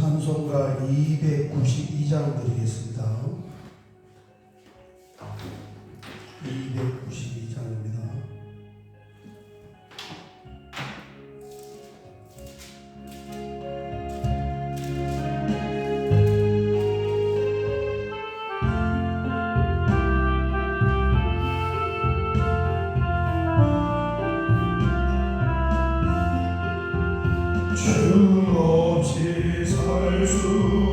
찬송가 292장 드리겠습니다. 주 없이 살수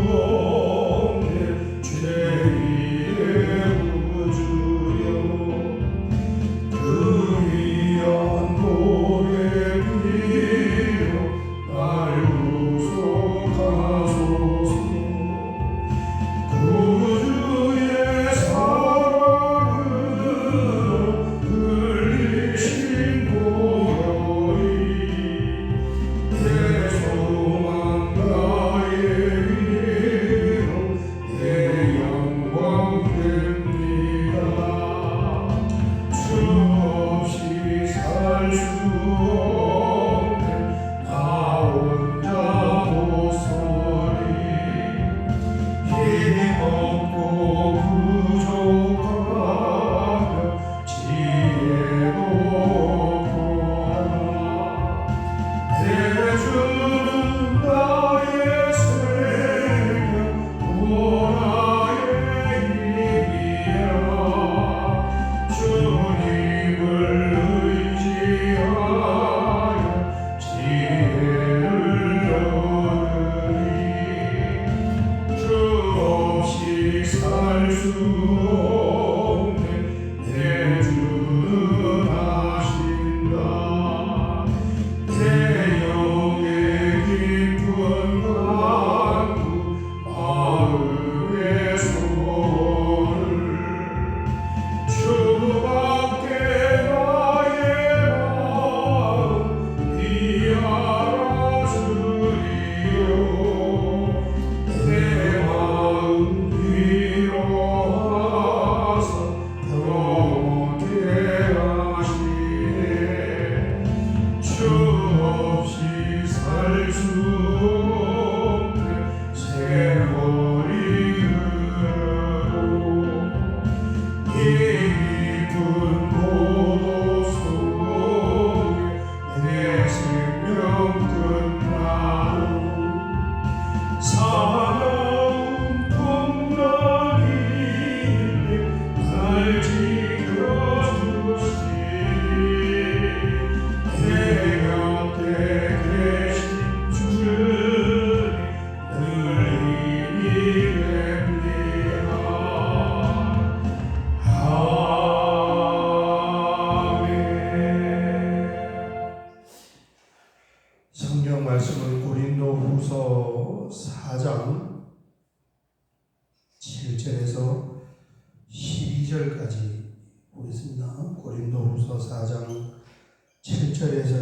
생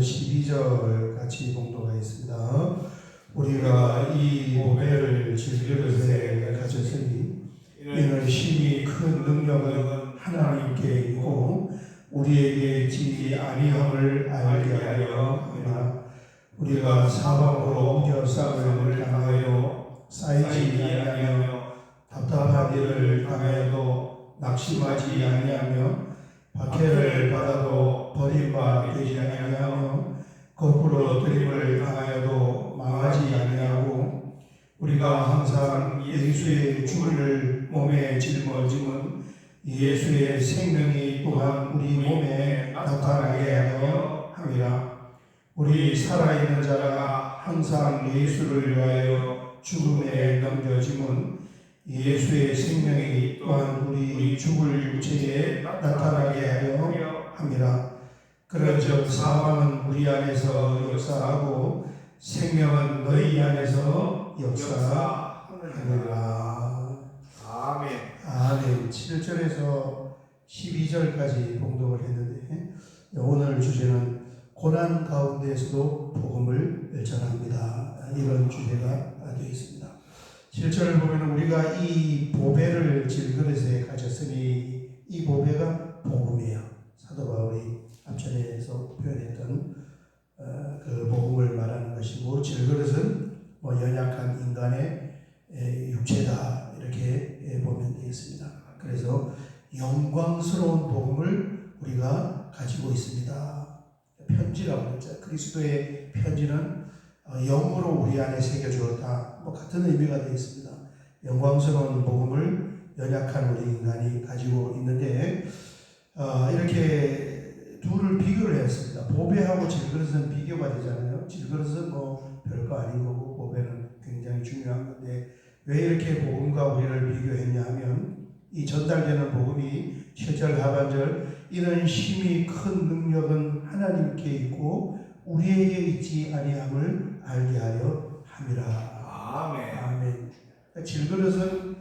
12절 같이 봉독하겠습니다. 우리가 이 보배를 질그릇에 가졌으니 이는 심히 큰 능력은 하나님께 있고 우리에게 있지 아니함을 알게 하려 함이라 우리가 사방으로 옮겨 싸움을 당하여 쌓이지 아니하며 답답한 일을 당하여도 낙심하지 아니하며 박해를 받아도 버림바 되지 아니하며 거꾸로 뜨림을 당하여도 망하지 아니하고 우리가 항상 예수의 주를 몸에 짊어짐은 예수의 생명이 또한 우리 몸에 나타나게 하여 함이라. 우리 살아있는 자가 항상 예수를 위하여 죽음에 넘겨짐은 예수의 생명이 또한 우리 죽을 육체에 나타나게 하려 함이라 그런즉 사망은 우리 안에서 역사하고 생명은 너희 안에서 역사하느니라 아멘. 아멘 7절에서 12절까지 봉독을 했는데 오늘 주제는 고난 가운데에서도 복음을 전합니다. 이런 주제가 되어 있습니다. 7절을 보면 우리가 이 보배를 질그릇에 가졌으니 이 보배가 복음이에요. 사도 바울이 앞전에서 표현했던 어, 그 복음을 말하는 것이고 질그릇은 뭐 연약한 인간의 에, 육체다 이렇게 에, 보면 되겠습니다. 그래서 영광스러운 복음을 우리가 가지고 있습니다. 편지라고 했죠. 그리스도의 편지는 어, 영으로 우리 안에 새겨 주었다. 뭐 같은 의미가 되겠습니다. 영광스러운 복음을 연약한 우리 인간이 가지고 있는데 어, 이렇게 둘을 비교를 했습니다. 보배하고 질그릇은 비교가 되잖아요. 질그릇은 뭐 별거 아닌 거고 보배는 굉장히 중요한 건데 왜 이렇게 복음과 우리를 비교했냐 하면 이 전달되는 복음이 7절 하반절 이는 힘이 큰 능력은 하나님께 있고 우리에게 있지 아니함을 알게 하여 함이라. 아멘. 아멘. 질그릇은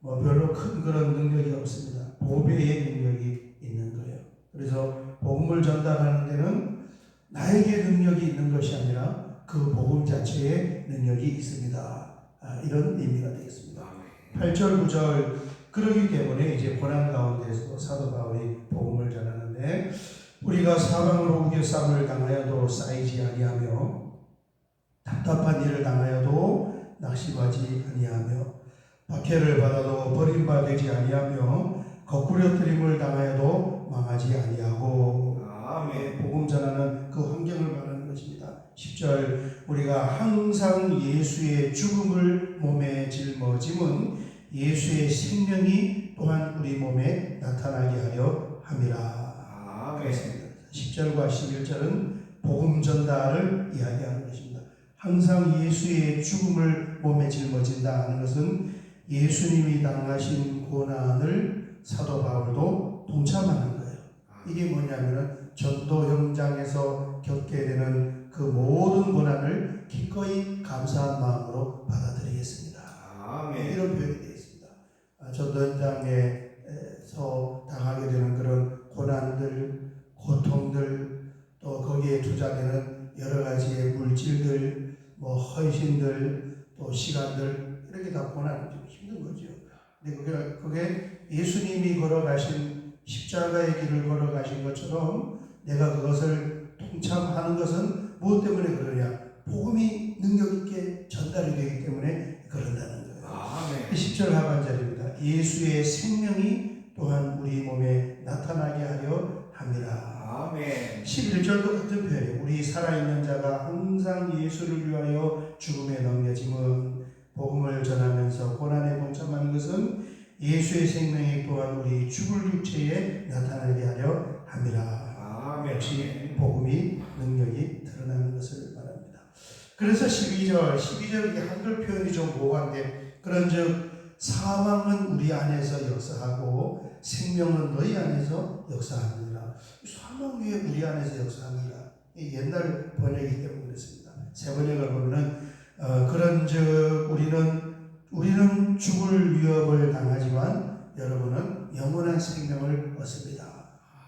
뭐 별로 큰 그런 능력이 없습니다. 보배의 능력이 있는 거예요. 그래서 복음을 전달하는 데는 나에게 능력이 있는 것이 아니라 그 복음 자체에 능력이 있습니다. 아, 이런 의미가 되겠습니다. 아멘. 8절, 9절 그러기 때문에 이제 고난 가운데서 사도 바울이 복음을 전하는데 우리가 사방으로 우겨쌈을 당하여도 쌓이지 아니하며 답답한 일을 당하여도 낙심하지 아니하며 박해를 받아도 버림받지 아니하며 거꾸려뜨림을 당하여도 망하지 아니하고 아멘. 복음 전하는 그 환경을 말하는 것입니다. 10절 우리가 항상 예수의 죽음을 몸에 짊어짐은 예수의 생명이 또한 우리 몸에 나타나게 하려 함이라. 아멘. 그렇습니다. 10절과 11절은 복음 전달을 이야기하는 것입니다. 항상 예수의 죽음을 몸에 짊어진다 하는 것은 예수님이 당하신 고난을 사도 바울도 동참하는. 이게 뭐냐면은 전도 현장에서 겪게 되는 그 모든 고난을 기꺼이 감사한 마음으로 받아들이겠습니다. 아멘. 이런 표현이 되어 있습니다. 아, 전도 현장에서 당하게 되는 그런 고난들, 고통들, 또 거기에 투자되는 여러 가지의 물질들, 뭐 헌신들, 또 시간들 이렇게 다 고난이 좀 힘든 거죠. 근데 그게, 그게 예수님이 걸어가신 십자가의 길을 걸어가신 것처럼 내가 그것을 동참하는 것은 무엇 때문에 그러냐? 복음이 능력 있게 전달이 되기 때문에 그런다는 거예요. 아멘. 10절 하반절입니다. 예수의 생명이 또한 우리 몸에 나타나게 하려 함이라. 아멘. 11절도 같은 표현이에요. 우리 살아있는 자가 항상 예수를 위하여 죽음에 넘겨짐은 복음을 전하면서 고난에 동참하는 것은 예수의 생명이 또한 우리 죽을 육체에 나타나게 하려 함이라. 아멘. 역시 복음이 능력이 드러나는 것을 말합니다. 그래서 12절, 12절 이 한글 표현이 좀 모호한데 그런즉 사망은 우리 안에서 역사하고 생명은 너희 안에서 역사하느니라. 사망 위에 우리 안에서 역사합니다. 이 옛날 번역이기 때문에 그렇습니다. 새 번역을 보면은 어, 그런즉 우리는 우리는 죽을 위협을 당하지만 여러분은 영원한 생명을 얻습니다.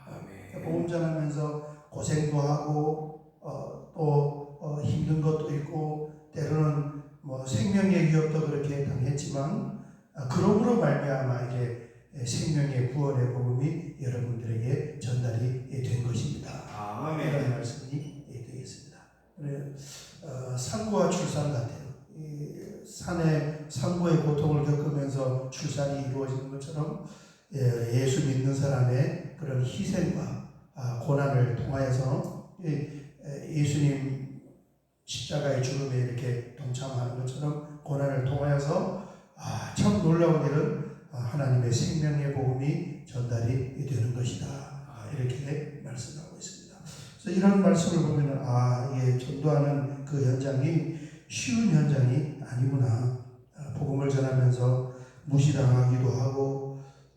아멘. 복음 전하면서 고생도 하고 어, 또 어, 힘든 것도 있고 때로는 뭐 생명의 위협도 그렇게 당했지만 아, 그러므로 말미암아 이제 생명의 구원의 복음이 여러분들에게 전달이 된 것입니다. 아멘. 이런 말씀이 되겠습니다. 그래, 어, 산고와 출산 같아요. 이 산에 산고의 고통을 겪으면서 출산이 이루어지는 예, 예수 믿는 사람의 그런 희생과 아, 고난을 통하여서 예수님 십자가의 죽음에 이렇게 동참하는 것처럼 고난을 통하여서 아, 참 놀라운 일은 아, 하나님의 생명의 복음이 전달이 되는 것이다. 아, 이렇게 말씀하고 있습니다. 그래서 이런 말씀을 보면 아, 예, 전도하는 그 현장이 쉬운 현장이 아니구나. 아, 복음을 전하면서 무시당하기도 하고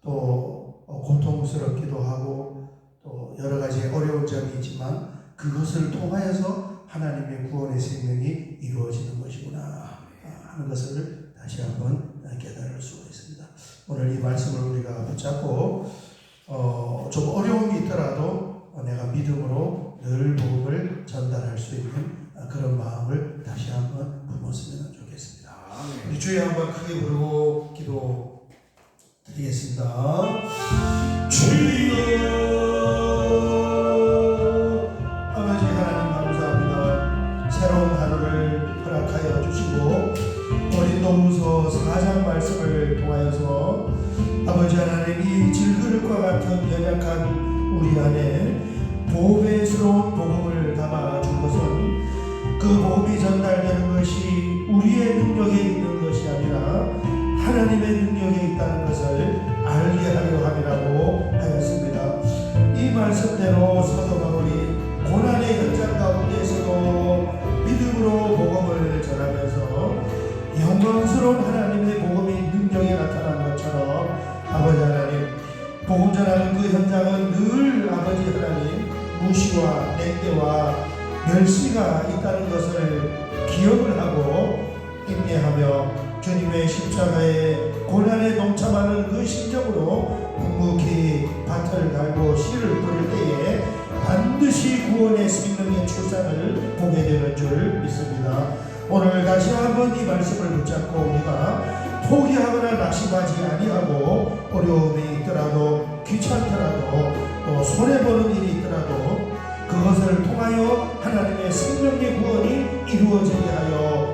또 어, 고통스럽기도 하고 또 여러 가지 어려운 점이 있지만 그것을 통하여서 하나님의 구원의 생명이 이루어지는 것이구나 아, 하는 것을 다시 한번 깨달을 수가 있습니다. 오늘 이 말씀을 우리가 붙잡고 어, 좀 어려움이 있더라도 어, 내가 믿음으로 늘 복음을 전달할 수 있는 아, 그런 마음을 다시 한번 품었으면 좋겠습니다. 주여 한번 크게 부르고 기도 드리겠습니다. 주여 아버지 하나님 감사합니다. 새로운 하루를 허락하여 주시고 고린도후서 4장 말씀을 통하여서 아버지 하나님 이 질그릇과 같은 연약한 우리 안에 보배스러운 복음을 담아 준 것은 그 복음이 전달되는 것이 우리의 능력에 있는 것이 아니라 하나님의 능력에 있다는 것을 알게 하려 함이라고 하였습니다. 이 말씀대로 사도 바울이 고난의 현장 가운데서도 믿음으로 복음을 전하면서 영광스러운 하나님의 복음이 능력에 나타난 것처럼 아버지 하나님 복음 전하는 그 현장은 늘 아버지 하나님 무시와 냉대와 멸시가 있다는 것을 기억을 하고 인내하며 주님의 십자가의 고난에 동참하는 그 심정으로 묵묵히 밭을 갈고 씨를 뿌릴 때에 반드시 구원의 생명의 출산을 보게 되는 줄 믿습니다. 오늘 다시 한번 이 말씀을 붙잡고 우리가 포기하거나 낙심하지 아니하고 어려움이 있더라도 귀찮더라도 또 손해보는 일이 있더라도 그것을 통하여 하나님의 생명의 구원이 이루어지게 하여.